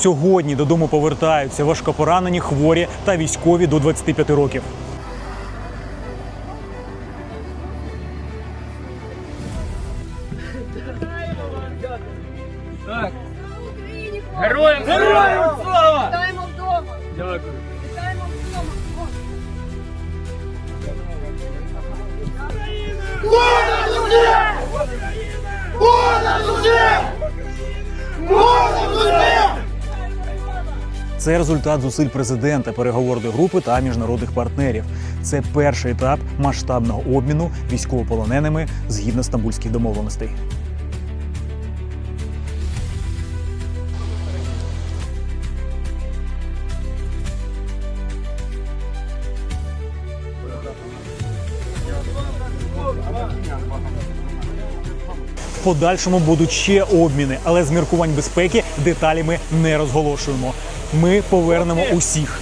Сьогодні додому повертаються важкопоранені, хворі та військові до 25 років. Героям Героям слава! Вітаємо вдома! Дякую. Вітаємо вдома! Це результат зусиль президента, переговорної групи та міжнародних партнерів. Це перший етап масштабного обміну військовополоненими згідно стамбульських домовленостей. В подальшому будуть ще обміни, але з міркувань безпеки деталі ми не розголошуємо. Ми повернемо усіх.